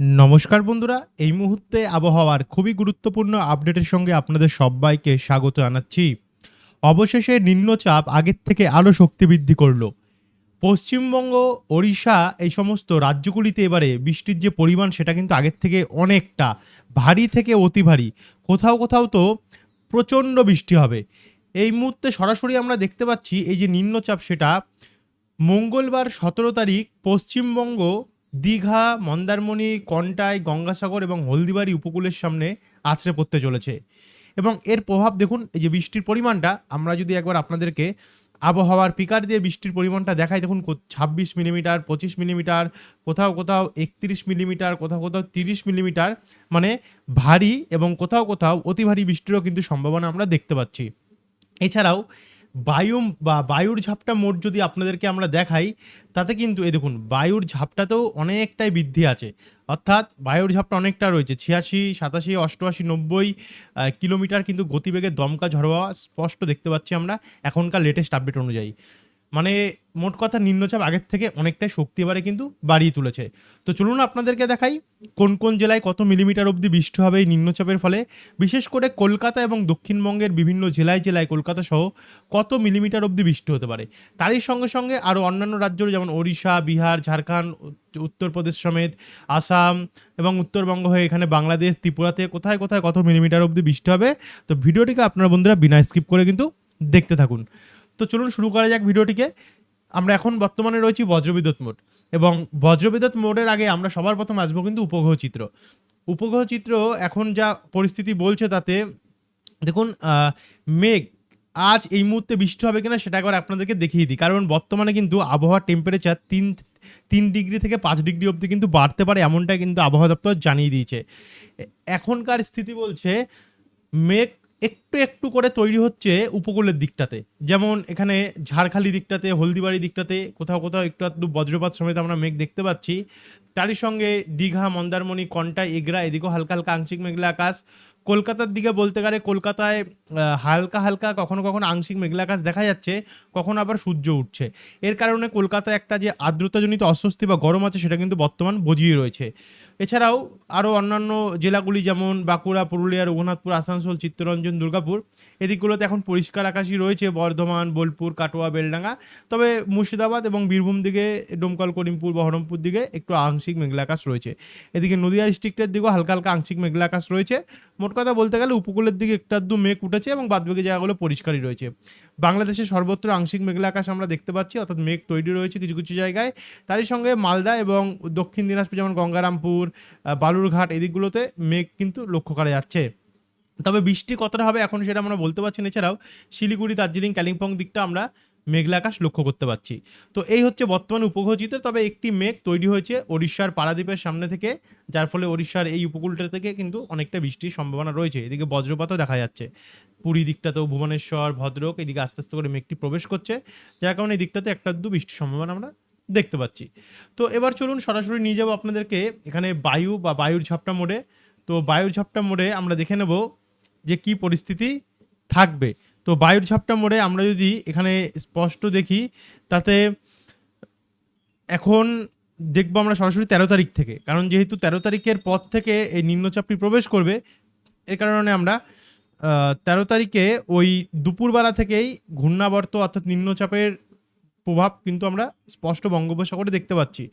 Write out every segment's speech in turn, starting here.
নমস্কার বন্ধুরা, এই মুহূর্তে আবহাওয়ার খুবই গুরুত্বপূর্ণ আপডেটের সঙ্গে আপনাদের সবাইকে স্বাগত জানাচ্ছি। অবশেষে নিম্নচাপ আগের থেকে আরও শক্তি বৃদ্ধি করল। পশ্চিমবঙ্গ, ওড়িশা এই সমস্ত রাজ্যগুলিতে এবারে বৃষ্টির যে পরিমাণ সেটা কিন্তু আগের থেকে অনেকটা ভারী থেকে অতি ভারী। কোথাও কোথাও তো প্রচণ্ড বৃষ্টি হবে। এই মুহূর্তে সরাসরি আমরা দেখতে পাচ্ছি এই যে নিম্নচাপ সেটা মঙ্গলবার সতেরো তারিখ পশ্চিমবঙ্গ দীঘা, মন্দারমণি, কন্টাই, গঙ্গাসাগর এবং হলদিবাড়ি উপকূলের সামনে আছড়ে পড়তে চলেছে। এবং এর প্রভাব দেখুন, এই যে বৃষ্টির পরিমাণটা, আমরা যদি একবার আপনাদেরকে আবহাওয়ার পিকার দিয়ে বৃষ্টির পরিমাণটা দেখাই, দেখুন ছাব্বিশ মিলিমিটার, পঁচিশ মিলিমিটার, কোথাও কোথাও একত্রিশ মিলিমিটার, কোথাও কোথাও তিরিশ মিলিমিটার মানে ভারী এবং কোথাও কোথাও অতি ভারী বৃষ্টিরও কিন্তু সম্ভাবনা আমরা দেখতে পাচ্ছি। এছাড়াও বায়ু বা বায়ুর ঝাপটা মোট যদি আপনাদেরকে আমরা দেখাই, তাতে কিন্তু, এই দেখুন, বায়ুর ঝাপটাতেও অনেকটাই বৃদ্ধি আছে। অর্থাৎ বায়ুর ঝাপটা অনেকটা রয়েছে, ছিয়াশি, সাতাশি, অষ্টআশি, নব্বই কিলোমিটার কিন্তু গতিবেগে দমকা ঝড় হওয়া স্পষ্ট দেখতে পাচ্ছি আমরা এখনকার লেটেস্ট আপডেট অনুযায়ী। মানে মোট কথা নিম্নচাপ আগের থেকে অনেকটাই শক্তি এবারে কিন্তু বাড়িয়ে তুলেছে। তো চলুন আপনাদেরকে দেখাই কোন কোন জেলায় কত মিলিমিটার অবধি বৃষ্টি হবে এই নিম্নচাপের ফলে। বিশেষ করে কলকাতা এবং দক্ষিণবঙ্গের বিভিন্ন জেলায় জেলায় কলকাতা সহ কত মিলিমিটার অবধি বৃষ্টি হতে পারে? তারই সঙ্গে সঙ্গে আরও অন্যান্য রাজ্য যেমন ওড়িশা, বিহার, ঝাড়খণ্ড, উত্তরপ্রদেশ সমেত, আসাম এবং উত্তরবঙ্গ হয়ে এখানে বাংলাদেশ, ত্রিপুরাতে কোথায় কোথায় কত মিলিমিটার অবধি বৃষ্টি হবে? তো ভিডিওটিকে আপনারা বন্ধুরা বিনা স্কিপ করে কিন্তু দেখতে থাকুন। তো চলুন শুরু করা যাক ভিডিওটিকে। আমরা এখন বর্তমানে রয়েছি বজ্রবিদ্যুৎ মোড। এবং বজ্রবিদ্যুৎ মোডের আগে আমরা সবার প্রথম আসব কিন্তু উপগ্রহ চিত্র। উপগ্রহ চিত্র এখন যা পরিস্থিতি বলছে তাতে, দেখুন মেঘ আজ এই মুহূর্তে বৃষ্টি হবে কিনা সেটা একবার আপনাদেরকে দেখিয়ে দিই। কারণ বর্তমানে কিন্তু আবহাওয়ার টেম্পারেচার তিন তিন ডিগ্রি থেকে পাঁচ ডিগ্রি অবধি কিন্তু বাড়তে পারে এমনটা কিন্তু আবহাওয়া দপ্তর জানিয়ে দিয়েছে। এখনকার স্থিতি বলছে, মেঘ একটু একটু করে তৈরি হচ্ছে উপকূলের দিকটাতে। যেমন এখানে ঝাড়খালি দিকটাতে, হলদিবাড়ি দিকটাতে, কোথাও কোথাও একটু একটু বজ্রপাত সমেত আমরা মেঘ দেখতে পাচ্ছি। তারই সঙ্গে দীঘা, মন্দারমণি, কন্টা, এগরা, এদিকেও হালকা হালকা আংশিক মেঘলা আকাশ। কলকাতার দিকে বলতে গেলে কলকাতায় হালকা হালকা কখনো কখনো আংশিক মেঘলা আকাশ দেখা যাচ্ছে, কখনো আবার সূর্য উঠছে। এর কারণে কলকাতায় একটা যে আর্দ্রতাজনিত অস্বস্তি বা গরম আছে, সেটা কিন্তু বর্তমান বজিয়ে রয়েছে। এছাড়াও আরও অন্যান্য জেলাগুলি যেমন বাঁকুড়া, পুরুলিয়া, রঘুনাথপুর, আসানসোল, চিত্তরঞ্জন, দুর্গাপুর, এদিকগুলোতে এখন পরিষ্কার আকাশই রয়েছে, বর্ধমান, বোলপুর, কাটোয়া, বেলডাঙ্গা। তবে মুর্শিদাবাদ এবং বীরভূম দিকে, ডোমকল, করিমপুর বহরমপুর দিকে একটু আংশিক মেঘলা আকাশ রয়েছে। এদিকে নদিয়া ডিস্ট্রিক্টের দিকেও হালকা হালকা আংশিক মেঘলা আকাশ রয়েছে মোট কথা বলতে গেলে উপকূলের দিকে একটু আধটু মেঘ উঠেছে এবং বাদবাকি জায়গাগুলো পরিষ্কারই রয়েছে। বাংলাদেশের সর্বত্র আংশিক মেঘলা আকাশ আমরা দেখতে পাচ্ছি, অর্থাৎ মেঘ তৈরি রয়েছে কিছু কিছু জায়গায়। তারই সঙ্গে মালদা এবং দক্ষিণ দিনাজপুর যেমন গঙ্গারামপুর বালুরঘাট এদিকগুলোতে মেঘ কিন্তু লক্ষ্য করা যাচ্ছে। তবে বৃষ্টি কতটা হবে এখন সেটা আমরা বলতে পারছি না। এছাড়াও শিলিগুড়ি, দার্জিলিং, কালিম্পং দিকটা আমরা মেঘলা আকাশ লক্ষ্য করতে পারছি। তো এই হচ্ছে বর্তমান উপগ্রহ চিত্র তবে একটি মেঘ তৈরি হয়েছে ওড়িশার পারাদ্বীপের সামনে থেকে, যার ফলে ওড়িশার এই উপকূলটা থেকে কিন্তু অনেকটা বৃষ্টির সম্ভাবনা রয়েছে। এদিকে বজ্রপাতও দেখা যাচ্ছে। পুরী দিকটাতেও ভুবনেশ্বর, ভদ্রক, এদিকে আস্তে আস্তে করে মেঘটি প্রবেশ করছে, যার কারণে এই দিকটাতে একটা দু বৃষ্টির সম্ভাবনা আমরা দেখতে পাচ্ছি। তো এবার চলুন সরাসরি নিয়ে যাব আপনাদেরকে এখানে বায়ু বা বায়ুর ঝাপটা মোড়ে। তো বায়ুর ঝাপটা মোড়ে আমরা দেখে নেব যে কি পরিস্থিতি থাকবে। তো বায়ুর ঝাপটা মোড়ে আমরা যদি এখানে স্পষ্ট দেখি, তাতে এখন দেখব আমরা সরাসরি তেরো তারিখ থেকে। কারণ যেহেতু তেরো তারিখের পর থেকে এই নিম্নচাপটি প্রবেশ করবে, এর কারণে আমরা তেরো তারিখে ওই দুপুরবেলা থেকেই ঘূর্ণাবর্ত অর্থাৎ নিম্নচাপের প্রভাব কিন্তু আমরা স্পষ্ট বঙ্গোপসাগরে দেখতে পাচ্ছি।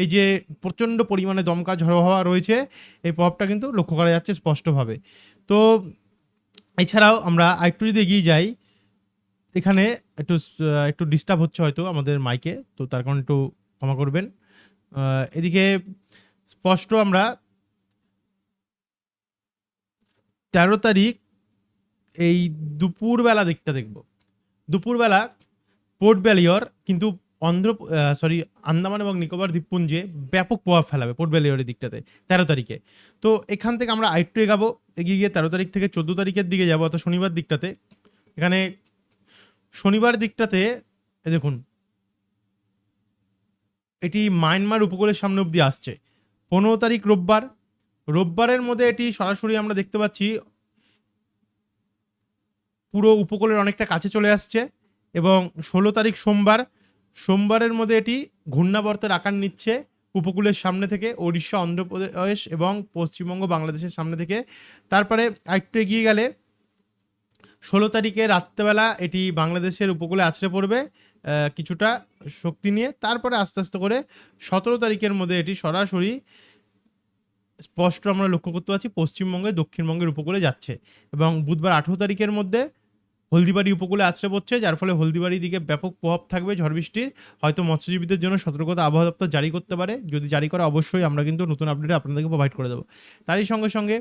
এই যে প্রচণ্ড পরিমাণে দমকা ঝড়ো হওয়া রয়েছে, এই প্রভাবটা কিন্তু লক্ষ্য করা যাচ্ছে স্পষ্টভাবে। তো এছাড়াও আমরা আরেকটু যদি এগিয়ে যাই, এখানে একটু একটু ডিস্টার্ব হচ্ছে হয়তো আমাদের মাইকে তো তার কারণে একটু ক্ষমা করবেন। এদিকে স্পষ্ট আমরা তেরো তারিখ এই দুপুরবেলা দিকটা দেখব। দুপুরবেলা পোর্ট ব্যালিয়র কিন্তু অন্ধ্র সরি আন্দামান এবং নিকোবর দ্বীপপুঞ্জে ব্যাপক প্রভাব ফেলাবে পোর্ট ব্যালিয়রের দিকটাতে, তেরো তারিখে। তো এখান থেকে আমরা আরেকটু এগাবো, এগিয়ে গিয়ে তেরো তারিখ থেকে চোদ্দ তারিখের দিকে যাব, অর্থাৎ শনিবার দিকটাতে। এখানে শনিবার দিকটাতে দেখুন, এটি মায়ানমার উপকূলের সামনে অবধি আসছে। পনেরো তারিখ রোববার, রোববারের মধ্যে এটি সরাসরি আমরা দেখতে পাচ্ছি, পুরো উপকূলের অনেকটা কাছে চলে আসছে এবং ষোলো তারিখ সোমবার সোমবারের মধ্যে এটি ঘূর্ণাবর্তের আকার নিচ্ছে উপকূলের সামনে থেকে ওড়িশা, অন্ধ্রপ্রদেশ এবং পশ্চিমবঙ্গ, বাংলাদেশের সামনে থেকে। তারপরে একটু এগিয়ে গেলে ষোলো তারিখে রাত্রেবেলা এটি বাংলাদেশের উপকূলে আছড়ে পড়বে কিছুটা শক্তি নিয়ে। তারপরে আস্তে আস্তে করে সতেরো তারিখের মধ্যে এটি সরাসরি স্পষ্ট আমরা লক্ষ্য করতে পারছি পশ্চিমবঙ্গে, দক্ষিণবঙ্গের উপকূলে যাচ্ছে এবং বুধবার আঠেরো তারিখের মধ্যে হলদিবাড়ি উপকূলে আছড়ে পড়ছে, যার ফলে হলদিবাড়ির দিকে ব্যাপক প্রভাব থাকবে ঝড় বৃষ্টির। হয়তো মৎস্যজীবীদের জন্য সতর্কতা আবহাওয়া দপ্তর জারি করতে পারে। যদি জারি করে, অবশ্যই আমরা কিন্তু নতুন আপডেট আপনাদেরকে প্রোভাইড করে দেবো। তারই সঙ্গে সঙ্গে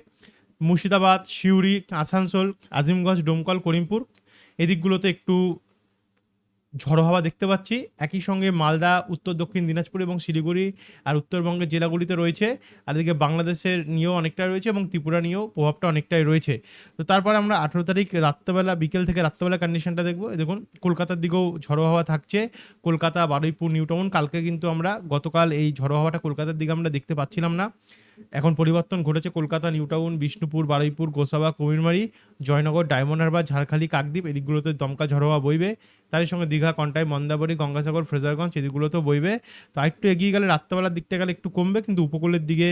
মুর্শিদাবাদ, সিউড়ি, আসানসোল, আজিমগঞ্জ, ডোমকল, করিমপুর, এদিকগুলোতে একটু ঝড়ো হাওয়া দেখতে পাচ্ছি। একই সঙ্গে মালদা, উত্তর, দক্ষিণ দিনাজপুর এবং শিলিগুড়ি আর উত্তরবঙ্গের জেলাগুলিতে রয়েছে। আর এদিকে বাংলাদেশের নিয়েও অনেকটাই রয়েছে এবং ত্রিপুরা নিয়েও প্রভাবটা অনেকটাই রয়েছে। তো তারপর আমরা আঠেরো তারিখ রাত্রেবেলা, বিকেল থেকে রাত্রেবেলা কন্ডিশনটা দেখব। দেখুন, কলকাতার দিকেও ঝড়ো হাওয়া থাকছে। কলকাতা, বারুইপুর, নিউটাউন, কালকে কিন্তু আমরা গতকাল এই ঝড়ো হাওয়াটা কলকাতার দিকে আমরা দেখতে পাচ্ছিলাম না। এখন পরিবর্তন ঘটেছে কলকাতা, নিউটাউন, বিষ্ণুপুর, বারুইপুর, গোসাবা কুমিরমারি জয়নগর, ডায়মন্ড হারবার, ঝাড়খালি, কাকদ্বীপ, এদিকগুলোতে দমকা ঝড়ো হাওয়া বইবে। তারই সঙ্গে দীঘা, কন্টাই, মন্দাবরী, গঙ্গাসাগর, ফ্রেজারগঞ্জ এদিকগুলোতেও বইবে। তো একটু এগিয়ে গেলে রাত্রেবেলার দিকটা গেলে একটু কমবে, কিন্তু উপকূলের দিকে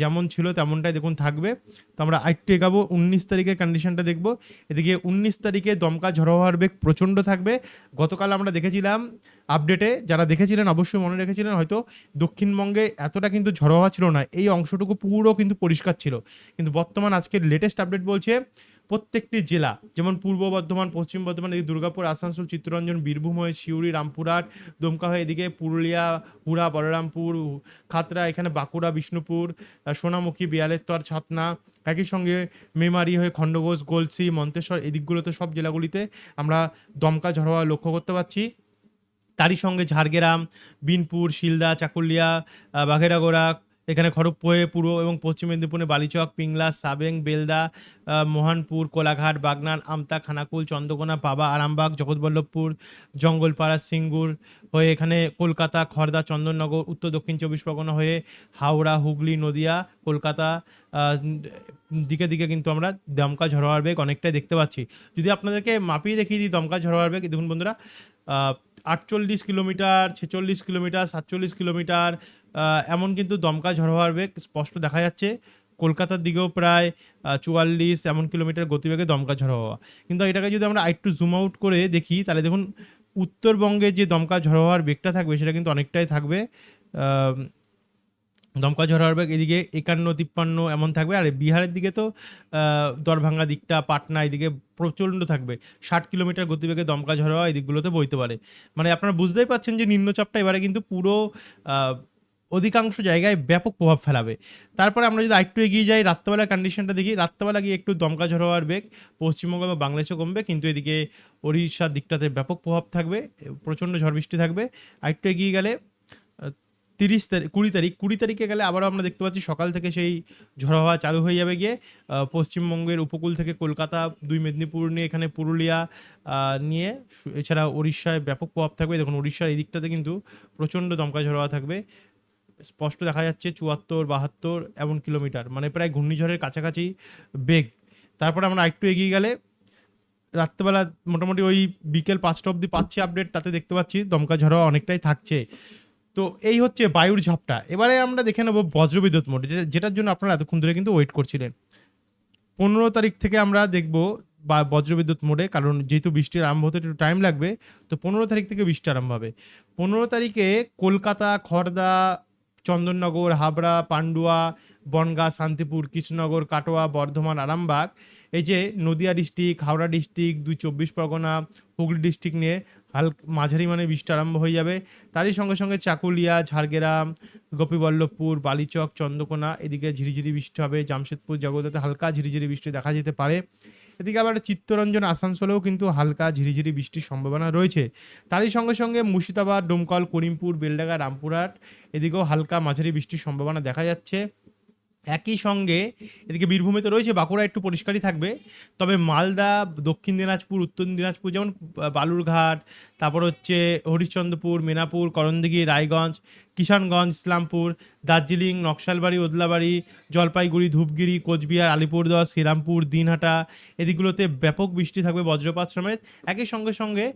যেমন ছিল তেমনটাই দেখুন থাকবে। তো আমরা আরেকটু এগাবো, উনিশ তারিখের কন্ডিশনটা দেখব। এদিকে উনিশ তারিখে দমকা ঝড়ো হওয়ার বেগ প্রচণ্ড থাকবে। গতকাল আমরা দেখেছিলাম আপডেটে যারা দেখেছিলেন, অবশ্যই মনে রেখেছিলেন, হয়তো দক্ষিণবঙ্গে এতটা কিন্তু ঝড়ো হওয়া ছিল না, এই অংশটুকু পুরো কিন্তু পরিষ্কার ছিল। কিন্তু বর্তমান আজকের লেটেস্ট আপডেট বলছে, প্রত্যেকটি জেলা, যেমন পূর্ব বর্ধমান, পশ্চিম বর্ধমান, এদিকে দুর্গাপুর, আসানসোল, চিত্তরঞ্জন, বীরভূম হয়ে সিউড়ি, রামপুরহাট দমকা হয়ে এদিকে পুরুলিয়া, হুড়া, বলরামপুর, খাতড়া, এখানে বাঁকুড়া, বিষ্ণুপুর সোনামুখী, বিয়ালেত্তর, ছাতনা, একই সঙ্গে মেমারি হয়ে খণ্ডঘোষ, গলসি, মন্তেশ্বর, এদিকগুলোতে সব জেলাগুলিতে আমরা দমকা ঝড় লক্ষ্য করতে পারছি। তারই সঙ্গে ঝাড়গ্রাম, বিনপুর, শিলদা, চাকুলিয়া বাঘেরাগোড়া, এখানে খড়গপুরে, পূর্ব এবং পশ্চিম মেদিনীপুরে বালিচক, পিংলা, সাবেং, বেলদা মোহনপুর, কোলাঘাট, বাগনান, আমতা, খানাকুল, চন্দ্রকোনা, পাবা, আরামবাগ, জগৎবল্লভপুর, জঙ্গলপাড়া, সিঙ্গুর হয়ে এখানে কলকাতা খড়দা চন্দননগর, উত্তর দক্ষিণ চব্বিশ পরগনা হয়ে হাওড়া, হুগলি, নদিয়া, কলকাতা দিকে দিকে কিন্তু আমরা দমকা, ঝড়োয়ার বেগ অনেকটাই দেখতে পাচ্ছি। যদি আপনাদেরকে মাপিয়ে দেখিয়ে দিই দমকা, ঝড়োয়ার বেগ, দেখুন বন্ধুরা আটচল্লিশ কিলোমিটার, ছেচল্লিশ কিলোমিটার, সাতচল্লিশ কিলোমিটার এমন কিন্তু দমকা ঝড় হওয়ার বেগ স্পষ্ট দেখা যাচ্ছে। কলকাতার দিকেও প্রায় চুয়াল্লিশ এমন কিলোমিটার গতিবেগে দমকা ঝড় হওয়া কিন্তু এটাকে যদি আমরা আরেকটু জুম আউট করে দেখি, তাহলে দেখুন, উত্তরবঙ্গে যে দমকা ঝড় হওয়ার বেগটা থাকবে, সেটা কিন্তু অনেকটাই থাকবে। দমকা ঝড় বেগ এদিকে একান্ন, তিপ্পান্ন এমন থাকবে। আর বিহারের দিকে তো দরভাঙ্গা দিকটা, পাটনা এদিকে প্রচণ্ড থাকবে। ষাট কিলোমিটার গতিবেগে দমকা ঝড় হওয়া এই দিকগুলোতে বইতে পারে। মানে আপনারা বুঝতেই পারছেন যে নিম্নচাপটা এবারে কিন্তু পুরো অধিকাংশ জায়গায় ব্যাপক প্রভাব ফেলাবে। তারপরে আমরা যদি আরেকটু এগিয়ে যাই রাত্রেবেলা কন্ডিশনটা দেখি। রাত্রেবেলা গিয়ে একটু দমকা ঝড় হওয়ার বেগ পশ্চিমবঙ্গ বা বাংলাদেশে কমবে, কিন্তু এদিকে ওড়িশার দিকটাতে ব্যাপক প্রভাব থাকবে, প্রচণ্ড ঝড় বৃষ্টি থাকবে। আরেকটু এগিয়ে গেলে তিরিশ তারিখ, কুড়ি তারিখ, কুড়ি তারিখে গেলে আবারও আমরা দেখতে পাচ্ছি সকাল থেকে সেই ঝড় হাওয়া চালু হয়ে যাবে গিয়ে পশ্চিমবঙ্গের উপকূল থেকে কলকাতা, দুই মেদিনীপুর নিয়ে এখানে পুরুলিয়া নিয়ে এছাড়া উড়িষ্যায় ব্যাপক প্রভাব থাকবে। দেখুন উড়িষ্যার এই দিকটাতে কিন্তু প্রচণ্ড দমকা ঝড় হাওয়া থাকবে। স্পষ্ট দেখা যাচ্ছে চুয়াত্তর, বাহাত্তর, এমন কিলোমিটার মানে প্রায় ঘূর্ণিঝড়ের কাছাকাছি বেগ। তারপরে আমরা একটু এগিয়ে গেলে, রাত্রেবেলা মোটামুটি ওই বিকেল পাঁচটা অবধি পাচ্ছি আপডেট, তাতে দেখতে পাচ্ছি দমকা ঝড় অনেকটাই থাকছে। তো এই হচ্ছে বায়ুর ঝাপটা। এবারে আমরা দেখে নেব বজ্রবিদ্যুৎ মোড যেটা- যেটার জন্য আপনারা এতক্ষণ ধরে কিন্তু ওয়েট করছিলেন। পনেরো তারিখ থেকে আমরা দেখব বা বজ্রবিদ্যুৎ মোডে, কারণ যেহেতু বৃষ্টির আরম্ভ হতে একটু টাইম লাগবে, তো পনেরো তারিখ থেকে বৃষ্টি আরম্ভ হবে। পনেরো তারিখে কলকাতা খড়দা চন্দননগর, হাবড়া, পান্ডুয়া, বনগাঁ, শান্তিপুর, কৃষ্ণনগর, কাটোয়া, বর্ধমান, আরামবাগ, এই যে নদিয়া ডিস্ট্রিক্ট, হাওড়া ডিস্ট্রিক্ট, দুই চব্বিশ পরগনা, হুগলি ডিস্ট্রিক্ট নিয়ে হাল মাঝারি মানে বৃষ্টি আরম্ভ হয়ে যাবে। তারই সঙ্গে সঙ্গে চাকুলিয়া, ঝাড়গ্রাম, গোপীবল্লভপুর, বালিচক, চন্দ্রকোনা, এদিকে ঝিরিঝিরি বৃষ্টি হবে। জামশেদপুর জগদাতে হালকা ঝিরিঝিরি বৃষ্টি দেখা যেতে পারে। এদিকে আবার চিত্তরঞ্জন, আসানসোলেও কিন্তু হালকা ঝিরিঝিরি বৃষ্টির সম্ভাবনা রয়েছে। তারই সঙ্গে সঙ্গে মুর্শিদাবাদ, ডোমকল, করিমপুর, বেলডাঙ্গা, রামপুরহাট, এদিকেও হালকা মাঝারি বৃষ্টির সম্ভাবনা দেখা যাচ্ছে। একই সঙ্গে এদিকে বীরভূমিতে রয়েছে, বাঁকুড়া একটু পরিষ্কারই থাকবে। তবে মালদা, দক্ষিণ দিনাজপুর, উত্তর দিনাজপুর যেমন বালুরঘাট, তারপর হচ্ছে হরিশ্চন্দ্রপুর, মেনাপুর, করণদিঘি, রায়গঞ্জ কিষানগঞ্জ, ইসলামপুর, দার্জিলিং, নকশালবাড়ি, ওদলাবাড়ি, জলপাইগুড়ি, ধূপগিরি, কোচবিহার, আলিপুরদুয়ার, শ্রীরামপুর, দিনহাটা এদিকগুলোতে ব্যাপক বৃষ্টি থাকবে বজ্রপাত সমেত। একই সঙ্গে সঙ্গে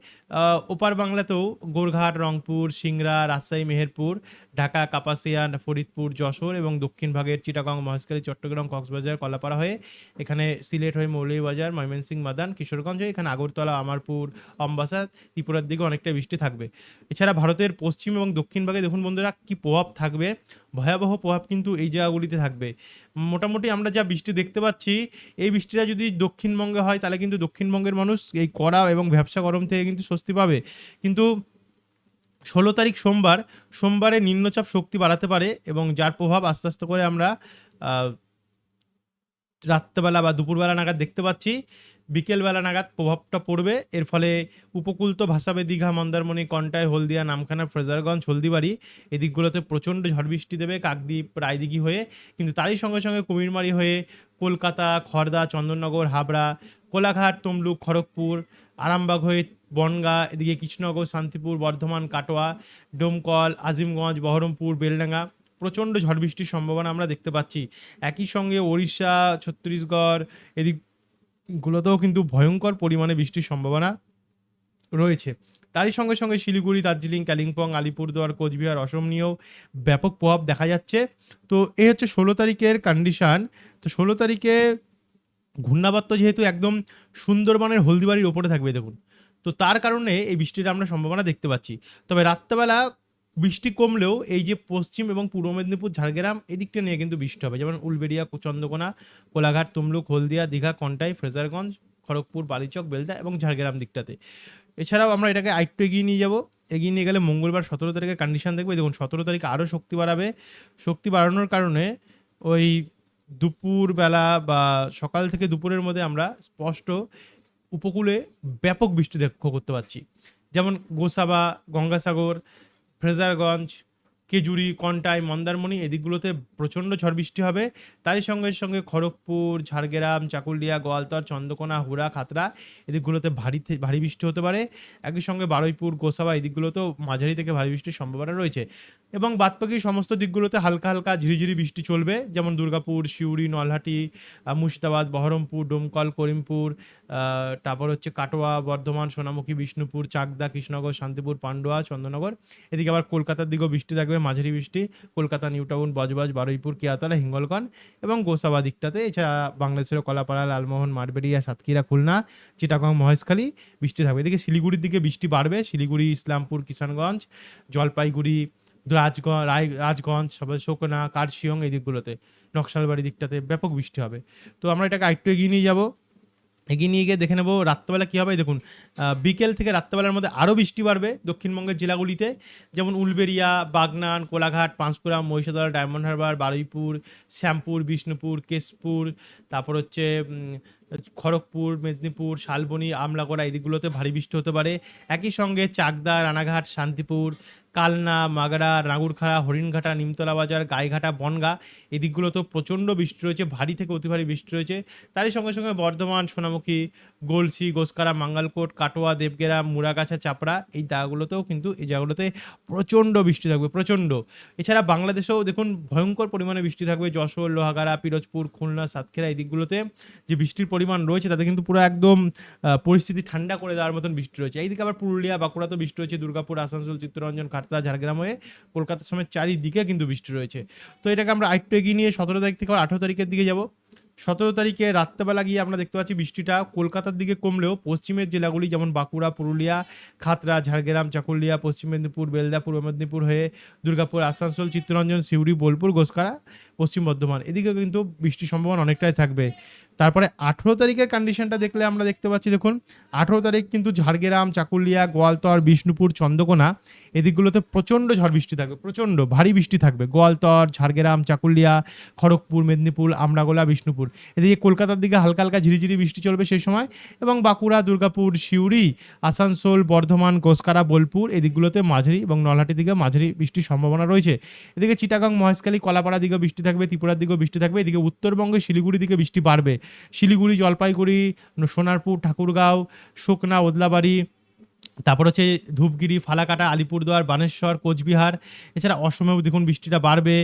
ওপার বাংলাতেও গোরঘাট, রংপুর, সিংড়া, রাজশাহী, মেহেরপুর, ঢাকা, কাপাসিয়া, ফরিদপুর, যশোর এবং দক্ষিণ ভাগের চিটাগং, মহেশখালী, চট্টগ্রাম, কক্সবাজার, কলাপাড়া হয়ে এখানে সিলেট হয়ে মৌলভীবাজার, ময়মনসিংহ, মাদান, কিশোরগঞ্জ হয়ে এখানে আগরতলা, আমারপুর, অম্বাসা, ত্রিপুরার দিকে অনেকটা বৃষ্টি থাকবে। এছাড়া ভারতের পশ্চিম এবং দক্ষিণ ভাগে দেখুন বন্ধুরা কি প্রভাব থাকবে? ভয়াবহ প্রভাব কিন্তু এই জায়গাগুলিতে থাকবে। মোটামুটি আমরা যা বৃষ্টি দেখতে পাচ্ছি, এই বৃষ্টিটা যদি দক্ষিণবঙ্গে হয়, তাহলে কিন্তু দক্ষিণবঙ্গের মানুষ এই কড়া এবং ব্যবসা গরম থেকে কিন্তু স্বস্তি পাবে। কিন্তু ষোলো তারিখ সোমবার, সোমবারে নিম্নচাপ শক্তি বাড়াতে পারে এবং যার প্রভাব আস্তে আস্তে করে আমরা রাত্রেবেলা বা দুপুরবেলা নাগাদ দেখতে পাচ্ছি। বিকেলবেলা নাগাদ প্রভাবটা পড়বে। এর ফলে উপকূল তো ভাসাবে দীঘা, মন্দারমণি কন্টাই হলদিয়া, নামখানা, ফ্রেজারগঞ্জ, হলদিবাড়ি এদিকগুলোতে প্রচণ্ড ঝড় বৃষ্টি দেবে কাকদ্বীপ, রায়দিঘি হয়ে। কিন্তু তারই সঙ্গে সঙ্গে কুমিরমারি হয়ে কলকাতা খড়দা চন্দননগর, হাবড়া, কোলাঘাট, তমলুক, খড়গপুর, আরামবাগ হয়ে বনগা, এদিকে কৃষ্ণনগর, শান্তিপুর, বর্ধমান, কাটোয়া, ডোমকল, আজিমগঞ্জ, বহরমপুর, বেলডাঙ্গা প্রচণ্ড ঝড় বৃষ্টির সম্ভাবনা আমরা দেখতে পাচ্ছি। একই সঙ্গে ওড়িশা, ছত্তিশগড় এদিকগুলোতেও কিন্তু ভয়ঙ্কর পরিমাণে বৃষ্টির সম্ভাবনা রয়েছে। তারই সঙ্গে সঙ্গে শিলিগুড়ি, দার্জিলিং, কালিম্পং, আলিপুরদুয়ার, কোচবিহার, অসম নিয়েও ব্যাপক প্রভাব দেখা যাচ্ছে। তো এই হচ্ছে ষোলো তারিখের কন্ডিশন তো ষোলো তারিখে ঘূর্ণাবর্ত যেহেতু একদম সুন্দরবনের হলদিবাড়ির ওপরে থাকবে, দেখুন। তো তার কারণে এই বৃষ্টির আমরা সম্ভাবনা দেখতে পাচ্ছি। তবে রাত্রেবেলা বৃষ্টি কমলেও এই যে পশ্চিম এবং পূর্ব মেদিনীপুর, ঝাড়গ্রাম এদিকটা নিয়ে কিন্তু বৃষ্টি হবে। যেমন উলবেড়িয়া, চন্দ্রকোনা, কোলাঘাট, তমলুক, হলদিয়া, দীঘা, কন্টাই, ফ্রেজারগঞ্জ, খড়গপুর, বালিচক, বেলদা এবং ঝাড়গ্রাম দিকটাতে। এছাড়াও আমরা এটাকে আরেকটু এগিয়ে নিয়ে যাব। এগিয়ে নিয়ে গেলে মঙ্গলবার সতেরো তারিখে কন্ডিশন দেখবে। দেখুন, সতেরো তারিখে আরও শক্তি বাড়াবে। শক্তি বাড়ানোর কারণে ওই দুপুরবেলা বা সকাল থেকে দুপুরের মধ্যে আমরা স্পষ্ট উপকূলে ব্যাপক বৃষ্টি লক্ষ্য করতে পারছি। যেমন গোসাবা, গঙ্গাসাগর ফ্রেজারগঞ্জ কেজুরি কন্টাই, মন্দারমণি এদিকগুলোতে প্রচণ্ড ঝড় বৃষ্টি হবে। তারই সঙ্গে সঙ্গে খড়গপুর, ঝাড়গ্রাম, চাকুলিয়া, গোয়ালতর, চন্দ্রকোনা, হুড়া, খাতড়া এদিকগুলোতে ভারী ভারী বৃষ্টি হতে পারে। একই সঙ্গে বারুইপুর, গোসাবা এদিকগুলোতেও মাঝারি থেকে ভারী বৃষ্টির সম্ভাবনা রয়েছে। এবং বাদবাকি সমস্ত দিকগুলোতে হালকা হালকা ঝিরিঝিরি বৃষ্টি চলবে। যেমন দুর্গাপুর, সিউড়ি, নলহাটি মুর্শিদাবাদ, বহরমপুর, ডোমকল, করিমপুর তারপর হচ্ছে কাটোয়া, বর্ধমান, সোনামুখী, বিষ্ণুপুর, চাকদা, কৃষ্ণনগর, শান্তিপুর, পান্ডুয়া চন্দননগর এদিকে আবার কলকাতার দিকেও বৃষ্টি থাকবে। মাঝারি বৃষ্টি, কলকাতা নিউ টাউন বজবাজ, বারুইপুর, কিয়াতলা, হিঙ্গলগঞ্জ এবং গোসাবা দিকটাতে এছাড়া বাংলাদেশের কলাপাড়া, লালমোহন মারবেড়িয়া সাতক্ষীরা, খুলনা, চিটাগং, মহেশখালী বৃষ্টি থাকবে। এদিকে শিলিগুড়ির দিকে বৃষ্টি বাড়বে। শিলিগুড়ি, ইসলামপুর, কিষানগঞ্জ, জলপাইগুড়ি, রাজগঞ্জ, রায়, রাজগঞ্জ সবাই শোকনা, কার্শিয়ং, এই দিকগুলোতে, নকশালবাড়ি দিকটাতে ব্যাপক বৃষ্টি হবে। তো আমরা এটাকে আরেকটু এগিয়ে নিয়ে যাব। এগিয়ে নিয়ে গিয়ে দেখে নেব রাত্রেবেলা কী হবে। দেখুন বিকেল থেকে রাত্রেবেলার মধ্যে আরও বৃষ্টি বাড়বে দক্ষিণবঙ্গের জেলাগুলিতে। যেমন উলবেড়িয়া, বাগনান, কোলাঘাট, পাঁশকুড়া, মহিষাদল, ডায়মন্ড হারবার, বারুইপুর, শ্যামপুর, বিষ্ণুপুর, কেশপুর, তারপর হচ্ছে খড়গপুর, মেদিনীপুর, শালবনি, আমলাগড়া এদিকগুলোতে ভারী বৃষ্টি হতে পারে। একই সঙ্গে চাকদা, রানাঘাট, শান্তিপুর কালনা মাগড়া রাগুরখাড়া হরিণঘাটা, নিমতলা বাজার, গাইঘাটা, বনগা এদিকগুলোতেও প্রচণ্ড বৃষ্টি রয়েছে, ভারী থেকে অতি ভারী বৃষ্টি রয়েছে। তারই সঙ্গে সঙ্গে বর্ধমান, সোনামুখী গোলসি গোসকারা, মাঙ্গালকোট, কাটোয়া, দেবগেরা মুরাগাছা চাপড়া, এই জায়গাগুলোতেও কিন্তু, এই জায়গাগুলোতে প্রচণ্ড বৃষ্টি থাকবে, প্রচণ্ড। এছাড়া বাংলাদেশেও দেখুন, ভয়ঙ্কর পরিমাণে বৃষ্টি থাকবে, যশোর, লোহাগাড়া, পিরোজপুর, খুলনা, সাতক্ষীরা, এই দিকগুলোতে যে বৃষ্টির পরিমাণ রয়েছে, তাতে কিন্তু পুরো একদম পরিস্থিতি ঠান্ডা করে দেওয়ার মতন বৃষ্টি রয়েছে। এইদিকে আবার পুরুলিয়া, বাঁকুড়াতেও বৃষ্টি রয়েছে, দুর্গাপুর, আসানসোল, চিত্তরঞ্জন খাটতা ঝাড়গ্রাম হয়ে কলকাতার সময় চারিদিকে কিন্তু বৃষ্টি রয়েছে। তো এটাকে আমরা আরেকটু এগিয়ে নিয়ে সতেরো তারিখ থেকে আঠেরো তারিখের দিকে যাব। সতেরো তারিখে রাত্রেবেলা গিয়ে আমরা দেখতে পাচ্ছি বৃষ্টিটা কলকাতার দিকে কমলেও পশ্চিমের জেলাগুলি যেমন বাঁকুড়া, পুরুলিয়া, খাতড়া, ঝাড়গ্রাম, চাকুলিয়া, পশ্চিম মেদিনীপুর বেলদা পূর্ব মেদিনীপুর হয়ে দুর্গাপুর, আসানসোল, চিত্তরঞ্জন, সিউড়ি, বোলপুর গোসকারা পশ্চিম বর্ধমান। এদিকে কিন্তু বৃষ্টির সম্ভাবনা অনেকটাই থাকবে। তারপরে আঠেরো তারিখের কন্ডিশনটা দেখলে আমরা দেখতে পাচ্ছি, দেখুন, আঠেরো তারিখ কিন্তু ঝাড়গ্রাম, চাকুলিয়া, গোয়ালতর, বিষ্ণুপুর, চন্দ্রকোনা, এদিকগুলোতে প্রচণ্ড ঝড় বৃষ্টি থাকবে, প্রচণ্ড ভারী বৃষ্টি থাকবে। গোয়ালতর, ঝাড়গ্রাম, চাকুলিয়া, খড়গপুর, মেদিনীপুর, আমরাগোলা, বিষ্ণুপুর। এদিকে কলকাতার দিকে হালকা হালকা ঝিরিঝিরি বৃষ্টি চলবে সেই সময় এবং বাঁকুড়া, দুর্গাপুর, সিউড়ি, আসানসোল, বর্ধমান গোসকারা বোলপুর এদিকগুলোতে মাঝারি এবং নলহাটির দিকে মাঝারি বৃষ্টির সম্ভাবনা রয়েছে। এদিকে চিটাগাং, মহেশখালী কলাপাড়া দিকে বৃষ্টি থাকবে, ত্রিপুরার দিকেও বৃষ্টি থাকবে, এদিকে উত্তরবঙ্গে শিলিগুড়ি দিকে বৃষ্টি বাড়বে। শিলিগুড়ি, জলপাইগুড়ি, সোনারপুর, ঠাকুরগাঁও, শুকনা, ওদলাবাড়ি, তারপর হচ্ছে ধূপগিরি, ফালাকাটা, আলিপুরদুয়ার, বানেশ্বর, কোচবিহার। এছাড়া অসমেও দেখুন বৃষ্টিটা বাড়বে।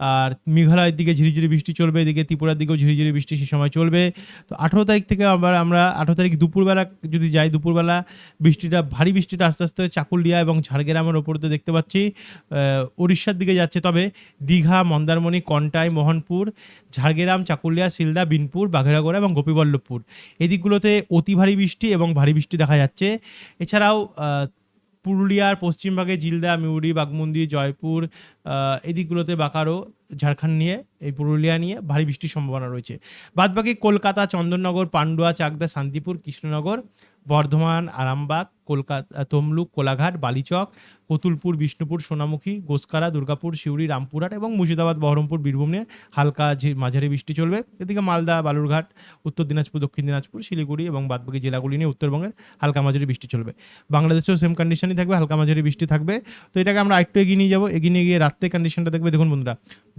আর মেঘালয়ের দিকে ঝিরিঝিরি বৃষ্টি চলবে, এদিকে ত্রিপুরার দিকেও ঝিরিঝিরি বৃষ্টি সে সময় চলবে। তো আঠেরো তারিখ থেকে আবার আমরা, আঠেরো তারিখ দুপুরবেলা যদি যাই, দুপুরবেলা বৃষ্টিটা, ভারী বৃষ্টিটা আস্তে আস্তে চাকুলিয়া এবং ঝাড়গ্রামের ওপরতে দেখতে পাচ্ছি। উড়িষ্যার দিকে যাচ্ছে, তবে দীঘা, মন্দারমণি, কন্টাই, মোহনপুর, ঝাড়গ্রাম, চাকুলিয়া, সিলদা, বিনপুর বাঘেরাগড়া এবং গোপীবল্লভপুর। এদিকগুলোতে অতি ভারী বৃষ্টি এবং ভারী বৃষ্টি দেখা যাচ্ছে। এছাড়াও পুরুলিয়ার পশ্চিমভাগে জিলদা মিউরি বাগমুন্দি জয়পুর এদিকগুলোতে বাকারো ঝাড়খণ্ড নিয়ে, এই পুরুলিয়া নিয়ে ভারী বৃষ্টির সম্ভাবনা রয়েছে। বাদবাকি কলকাতা, চন্দননগর, পান্ডুয়া, চাকদা, শান্তিপুর, কৃষ্ণনগর, বর্ধমান, আরামবাগ কলকাতা তমলুক, কোলাঘাট, বালিচক, কতুলপুর, বিষ্ণুপুর, সোনামুখী, গোসকারা, দুর্গাপুর, সিউড়ি, রামপুরহাট এবং মুর্শিদাবাদ, বহরমপুর, বীরভূম নিয়ে হালকা মাঝারি বৃষ্টি চলবে। এদিকে মালদা, বালুরঘাট, উত্তর দিনাজপুর, দক্ষিণ দিনাজপুর, শিলিগুড়ি এবং বাদবাকি জেলাগুলি নিয়ে উত্তরবঙ্গের হালকা মাঝারি বৃষ্টি চলবে। বাংলাদেশেও সেম কন্ডিশনই থাকবে, হালকা মাঝারি বৃষ্টি থাকবে। তো এটাকে আমরা একটু এগিয়ে নিয়ে যাব। এগিয়ে নিয়ে গিয়ে রাত্রে কন্ডিশনটা দেখবে। দেখুন বন্ধুরা,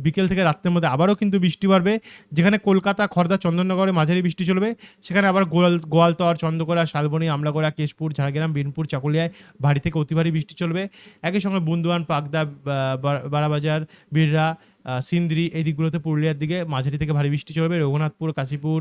বিকেল থেকে রাত্রের মধ্যে আবারও কিন্তু বৃষ্টি বাড়বে। যেখানে কলকাতা খড়দা চন্দননগরে মাঝারি বৃষ্টি চলবে। সেখানে আবার গোয়াল গোয়ালতর চন্দ্রকোড়া শালবনী, আমলাগোড়া, কেশপুর, ঝাড়গ্রাম বিনপুর চাকুলিয়ায় ভারী থেকে অতি ভারী বৃষ্টি চলবে। একই সঙ্গে বুন্দুয়ান পাগদা বারাবাজার আহ, সিন্দ্রি, এই দিকগুলোতে পুরুলিয়ার দিকে মাঝারি থেকে ভারী বৃষ্টি চলবে। রঘুনাথপুর, কাশীপুর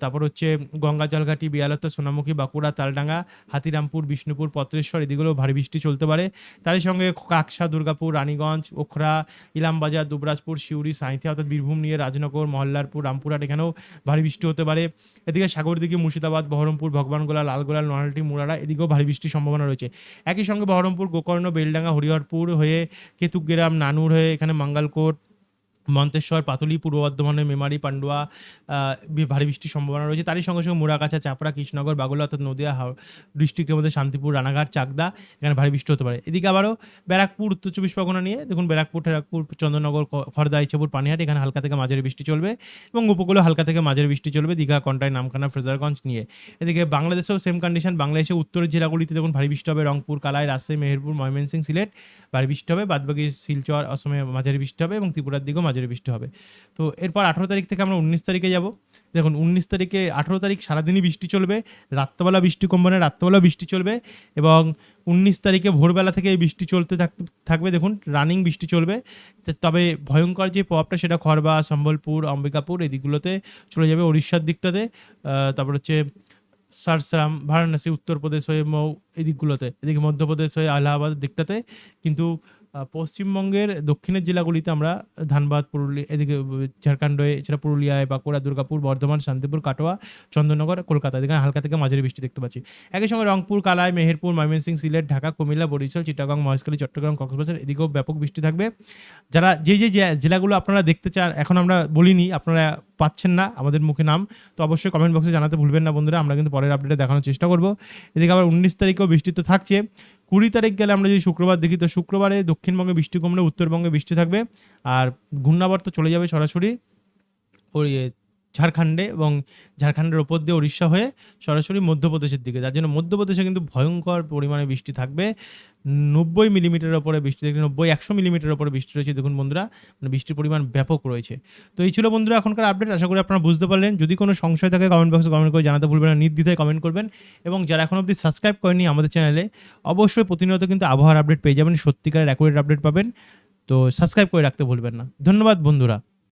তারপর হচ্ছে গঙ্গা, জলঘাটি, বিয়ালত্তা, সোনামুখী, বাঁকুড়া, তালডাঙ্গা, হাতিরামপুর, বিষ্ণুপুর, পত্রেশ্বর, এদিকেও ভারী বৃষ্টি চলতে পারে। তারই সঙ্গে কাকসা, দুর্গাপুর, রানীগঞ্জ, ওখরা, ইলামবাজার, দুবরাজপুর, সিউড়ি, সাঁইথিয়া অর্থাৎ বীরভূম নিয়ে রাজনগর, মহল্লারপুর, রামপুরহাট এখানেও ভারী বৃষ্টি হতে পারে। এদিকে সাগর দিকে মুর্শিদাবাদ, বহরমপুর, ভগবানগোলা, লালগোলা নয়ালটি মুরারা, এদিকেও ভারী বৃষ্টির সম্ভাবনা রয়েছে। একই সঙ্গে বহরমপুর, গোকর্ণ, বেলডাঙ্গা, হরিহরপুর হয়ে কেতুগ্রাম নানুর হয়ে এখানে মঙ্গলকোট মন্তেশ্বর, পাতুলি, পূর্ব বর্ধমানের মেমারি, পান্ডুয়া ভারী বৃষ্টির সম্ভাবনা রয়েছে। তারই সঙ্গে সঙ্গে মুরাকাছা চাপড়া, কৃষ্ণনগর, বাগুলা অর্থাৎ নদিয়া ডিস্ট্রিক্টের মধ্যে শান্তিপুর, রানাঘাট, চাকদা, এখানে ভারী বৃষ্টি হতে পারে। এদিকে আবারও ব্যারাকপুর, উত্তর চব্বিশ পরগনা নিয়ে দেখুন ব্যারাকপুর, ঠেরাকপুর চন্দননগর খ- খড়দা ইচ্ছাপুর, পানিহাট, এখানে হালকা থেকে মাঝারি বৃষ্টি চলবে এবং উপকূলে হালকা থেকে মাঝারি বৃষ্টি চলবে। দীঘা কন্টাই নামখানা, ফ্রেজারগঞ্জ নিয়ে। এদিকে বাংলাদেশেও সেম কন্ডিশন বাংলাদেশের উত্তরের জেলাগুলিতে দেখুন ভারী বৃষ্টি হবে। রংপুর, কালাই, রাজশাহী, মেহেরপুর ময়মনসিং সিলেট ভারী বৃষ্টি হবে। বাদবাকি শিলচর, অসমে মাঝারি বৃষ্টি হবে এবং ত্রিপুরার দিকেও বৃষ্টি হবে। তো এরপর আঠেরো তারিখ থেকে আমরা উনিশ তারিখে যাব। দেখুন, উনিশ তারিখে আঠেরো তারিখ সারাদিনই বৃষ্টি চলবে। রাত্রবেলা বৃষ্টি কমবে না রাত্রবেলা বৃষ্টি চলবে এবং উনিশ তারিখে ভোরবেলা থেকে এই বৃষ্টি চলতে থাক- থাকবে। দেখুন রানিং বৃষ্টি চলবে। তবে ভয়ঙ্কর যে প্রভাবটা সেটা খরবা, সম্বলপুর, অম্বিকাপুর এই দিকগুলোতে চলে যাবে উড়িষ্যার দিকটাতে। তারপর হচ্ছে সারসারাম, বারাণসী, উত্তরপ্রদেশ হয়ে মৌ এই দিকগুলোতে এদিকে মধ্যপ্রদেশ হয়ে আলাহাবাদের দিকটাতে। কিন্তু পশ্চিমবঙ্গের দক্ষিণের জেলাগুলিতে আমরা ধানবাদ, পুরুলিয়া, এদিকে ঝাড়খণ্ড, এছাড়া পুরুলিয়ায় বাঁকুড়া, দুর্গাপুর, বর্ধমান, শান্তিপুর, কাটোয়া, চন্দননগর, কলকাতা, এদিকে হালকা থেকে মাঝারি বৃষ্টি দেখতে পাচ্ছি। একই সঙ্গে রংপুর, কালাই, মেহেরপুর, ময়মনসিংহ, সিলেট, ঢাকা, কুমিল্লা, বরিশাল, চিটাগাং, মহেশখালী, চট্টগ্রাম, কক্সবাজার, এদিকেও ব্যাপক বৃষ্টি থাকবে। যারা যে যে জেলাগুলো আপনারা দেখতে চান, এখন আমরা বলিনি, আপনারা পাচ্ছেন না আমাদের মুখে নাম, তো অবশ্যই কমেন্ট বক্সে জানাতে ভুলবেন না বন্ধুরা, আমরা কিন্তু পরের আপডেটে দেখানোর চেষ্টা করব। এদিকে আবার উনিশ তারিখেও বৃষ্টি তো থাকছে। কুড়ি তারিখ গেলে আমরা যদি শুক্রবার দেখি, তো শুক্রবারে দক্ষিণবঙ্গে বৃষ্টি কমলে উত্তরবঙ্গে বৃষ্টি থাকবে। আর ঘূর্ণাবর্ত চলে যাবে সরাসরি ওই ঝাড়খণ্ডে এবং ঝাড়খণ্ডের ওপর দিয়ে উড়িষ্যা হয়ে সরাসরি মধ্যপ্রদেশের দিকে। যার জন্য মধ্যপ্রদেশে কিন্তু ভয়ঙ্কর পরিমাণে বৃষ্টি থাকবে। নব্বই মিলিমিটারের ওপরে বৃষ্টি দেখবে নব্বই, একশো মিলিমিটারের ওপরে বৃষ্টি রয়েছে। দেখুন বন্ধুরা মানে বৃষ্টির পরিমাণ ব্যাপক রয়েছে। তো এই ছিল বন্ধুরা এখনকার আপডেট আশা করি আপনারা বুঝতে পারলেন। যদি কোনো সংশয় থাকে কমেন্ট বক্সে কমেন্ট করে জানাতে ভুলবেন না। নির্দ্বিধায় কমেন্ট করবেন। এবং যারা এখন অবধি সাবস্ক্রাইব করেনি আমাদের চ্যানেলে অবশ্যই প্রতিনিয়ত কিন্তু আবহাওয়ার আপডেট পেয়ে যাবেন। সত্যিকারের অ্যাকুরেট আপডেট পাবেন। তো সাবস্ক্রাইব করে রাখতে ভুলবেন না। ধন্যবাদ বন্ধুরা।